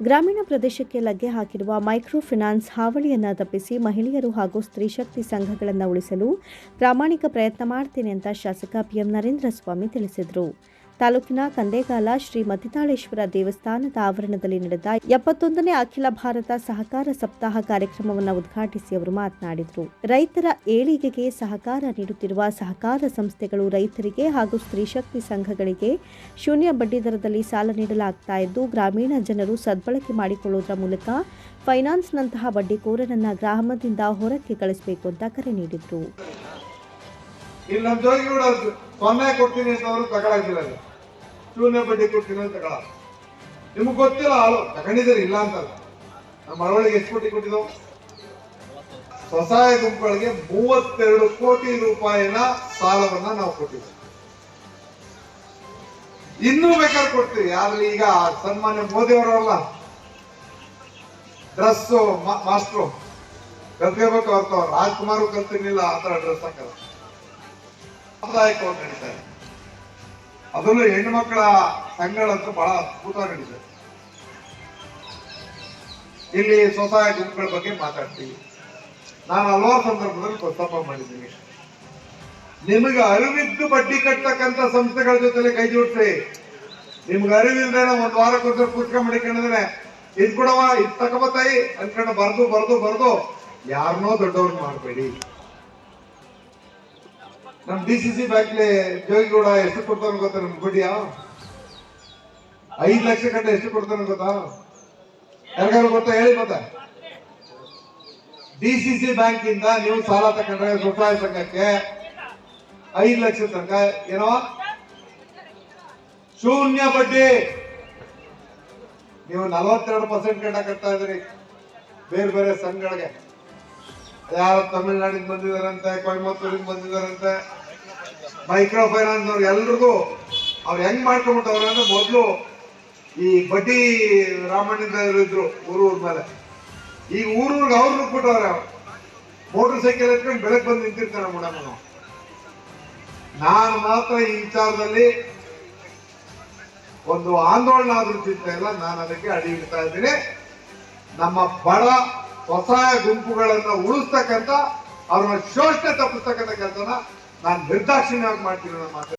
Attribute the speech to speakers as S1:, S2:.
S1: ಗ್ರಾಮೀಣ ಪ್ರದೇಶಕ್ಕೆ ಲಗ್ಗೆ ಹಾಕಿರುವ ಮೈಕ್ರೋ ಫಿನಾನ್ಸ್ ಹಾವಳಿಯನ್ನು ತಪ್ಪಿಸಿ ಮಹಿಳೆಯರು ಹಾಗೂ ಸ್ತ್ರೀ ಶಕ್ತಿ ಸಂಘಗಳನ್ನು ಉಳಿಸಲು ಪ್ರಾಮಾಣಿಕ ಪ್ರಯತ್ನ ಮಾಡ್ತೇನೆ ಅಂತ ಶಾಸಕ ಪಿಎಂ ನರೇಂದ್ರ ಸ್ವಾಮಿ ತಿಳಿಸಿದರು. ತಾಲೂಕಿನ ಕಂದೇಗಾಲ ಶ್ರೀ ಮತಿತಾಳೇಶ್ವರ ದೇವಸ್ಥಾನದ ಆವರಣದಲ್ಲಿ ನಡೆದ ಎಪ್ಪತ್ತೊಂದನೇ ಅಖಿಲ ಭಾರತ ಸಹಕಾರ ಸಪ್ತಾಹ ಕಾರ್ಯಕ್ರಮವನ್ನು ಉದ್ಘಾಟಿಸಿ ಅವರು ಮಾತನಾಡಿದರು. ರೈತರ ಏಳಿಗೆಗೆ ಸಹಕಾರ ನೀಡುತ್ತಿರುವ ಸಹಕಾರ ಸಂಸ್ಥೆಗಳು ರೈತರಿಗೆ ಹಾಗೂ ಸ್ತ್ರೀ ಶಕ್ತಿ ಸಂಘಗಳಿಗೆ ಶೂನ್ಯ ಬಡ್ಡಿ ದರದಲ್ಲಿ ಸಾಲ ನೀಡಲಾಗ್ತಾ ಇದ್ದು, ಗ್ರಾಮೀಣ ಜನರು ಸದ್ಬಳಕೆ ಮಾಡಿಕೊಳ್ಳುವುದರ ಮೂಲಕ ಫೈನಾನ್ಸ್ನಂತಹ ಬಡ್ಡಿಕೋರರನ್ನ ಗ್ರಾಮದಿಂದ ಹೊರಕ್ಕೆ ಕಳಿಸಬೇಕು ಅಂತ ಕರೆ ನೀಡಿದರು.
S2: ಇಲ್ಲಿ ನಮ್ಮ ಜೋಗಿ ಕೂಡ ಸೊನ್ನೆ ಕೊಡ್ತೀನಿ ಅಂತ ಅವರು ತಗೊಳಕಿಲ್ಲ ಶೂನ್ಯ ಬಡ್ಡಿ ಕೊಡ್ತೀನಿ ಅಂತ ತಗೊಳ ನಿಮ್ಗೆ ಗೊತ್ತಿಲ್ಲ ಹಾಲು ತಗೊಂಡಿದ್ದೀರಿ ಇಲ್ಲ ಅಂತ ನಮ್ಮ ಮಳವಳಿಗೆ ಎಷ್ಟು ಕೋಟಿ ಕೊಟ್ಟಿದ್ದವು ಸ್ವಸಹಾಯ ಗುಂಪುಗಳಿಗೆ ಮೂವತ್ತೆರಡು ಕೋಟಿ ರೂಪಾಯಿನ ಸಾಲವನ್ನ ನಾವು ಕೊಟ್ಟಿದ್ದೇವೆ. ಇನ್ನೂ ಬೇಕಾದ್ರೆ ಕೊಡ್ತೀವಿ, ಆದ್ರೆ ಈಗ ಸನ್ಮಾನ್ಯ ಮೋದಿ ಅವರಲ್ಲ. Dress master. ಕಲ್ತ್ಕೋಬೇಕು ಅವ್ರ. ರಾಜ್ಕುಮಾರ್ ಕಲ್ತಿರ್ಲಿಲ್ಲ ಆ ತರ ಡ್ರೆಸ್ ಹಾಕಲ್ಲ. ಸಾಂಪ್ರದಾಯಿಕವಾಗಿ ನಡೀತಾರೆ ಅದರಲ್ಲೂ ಹೆಣ್ಣು ಮಕ್ಕಳ ಸಂಘಗಳಂತೂ ಬಹಳ ಅದ್ಭುತ ನಡೀತಾರೆ ಇಲ್ಲಿ ಸ್ವಸಹಾಯ ಗುಂಪುಗಳ ಬಗ್ಗೆ ಮಾತಾಡ್ತೀವಿ. ನಾನು ಹಲವಾರು ಸಂದರ್ಭದಲ್ಲಿ ಪ್ರಸ್ತಾಪ ಮಾಡಿದ್ದೀನಿ. ನಿಮಗೆ ಅರಿವಿದ್ದು ಬಡ್ಡಿ ಕಟ್ಟತಕ್ಕಂತ ಸಂಸ್ಥೆಗಳ ಜೊತೆಲೆ ಕೈ ಜೋಡಿಸಿ. ನಿಮ್ಗೆ ಅರಿವಿಲ್ದೆ ಒಂದ್ ವಾರಕ್ಕೊಂದ್ಸಲ ಕೂತ್ಕೊಂಡ್ ಮಾಡಿ ಇದ್ ಕೊಡವ ಇದ್ ತಗೋಬತ್ತಾಯಿ ಅನ್ಕೊಂಡು ಬರ್ದು ಬರ್ದು ಬರ್ದು ಯಾರನ್ನೋ ದೊಡ್ಡವ್ರನ್ನ ಮಾಡಬೇಡಿ. ನಮ್ ಡಿ ಸಿ ಸಿ ಬ್ಯಾಂಕ್ಲಿ ಜೋಗಿಗೌಡ ಎಷ್ಟು ಕೊಡ್ತಾನೆ ಗೊತ್ತಾ ನಮ್ಗೆ ಬಡ್ಡಿಯ ಐದ್ ಲಕ್ಷ ಗಂಟೆ ಎಷ್ಟು ಕೊಡ್ತಾನೆ ಗೊತ್ತಾ? ಯಾರಿಗಾರು ಗೊತ್ತಾ? ಹೇಳಿ ಮತ್ತೆ. ಡಿ ಸಿ ಸಿ ಬ್ಯಾಂಕ್ ಇಂದ ನೀವು ಸಾಲ ತಕೊಂಡ್ರೆ ಸ್ವಸಹಾಯ ಸಂಘಕ್ಕೆ ಐದ್ ಲಕ್ಷ ತನಕ ಏನೋ? ಶೂನ್ಯ ಬಡ್ಡಿ. ನೀವು ನಲವತ್ತೆರಡು ಪರ್ಸೆಂಟ್ ಗಂಟ ಕಟ್ತಾ ಇದ್ರಿ ಬೇರೆ ಬೇರೆ ಸಂಘಗಳಿಗೆ. ಯಾರು ತಮಿಳ್ನಾಡಿಗೆ ಬಂದಿದಾರಂತೆ ಕೊಯಮತ್ತೂರಿಗೆ ಬಂದಿದಾರಂತೆ ಮೈಕ್ರೋ ಫೈನಾನ್ಸ್ ಎಲ್ಲರಿಗೂ ಎಲ್ರಿಗೂ ಅವ್ರು ಹೆಂಗ್ ಮಾಡ್ಕೊಂಡ್ಬಿಟ್ಟವ್ರೆ ಅಂದ್ರೆ ಮೊದಲು ಈ ಬಡ್ಡಿ ರಾಮಣ್ಣ ಇದ್ರು ಊರೂರ್ ಮೇಲೆ. ಈಗ ಊರೂರ್ಗೆ ಅವ್ರು ನುಗ್ಬಿಟ್ಟವ್ರೆ ಮೋಟರ್ ಸೈಕಲ್ ಎತ್ಕೊಂಡು ಬೆಳಗ್ಗೆ ಬಂದು ನಿಂತಿರ್ತಾರೆ ಮೇಡಮ್ ನಾನು ಮಾತ್ರ ಈ ವಿಚಾರದಲ್ಲಿ ಒಂದು ಆಂದೋಲನ ಆದ್ರೂ ಚಿಂತೆ ನಾನು ಅದಕ್ಕೆ ಅಡಿ ಇಡ್ತಾ ಇದ್ದೀನಿ. ನಮ್ಮ ಬಡ ಹೊಸ ಗುಂಪುಗಳನ್ನ ಉಳಿಸ್ತಕ್ಕಂಥ, ಅವ್ರನ್ನ ಶೋಷಣೆ ತಪ್ಪಿಸ್ತಕ್ಕಂಥ ಕೆಲಸನ ನಾನು ನಿರ್ದಾಕ್ಷಿಣ್ಯವಾಗಿ ಮಾಡ್ತೀನಿ ನನ್ನ ಮಾತು.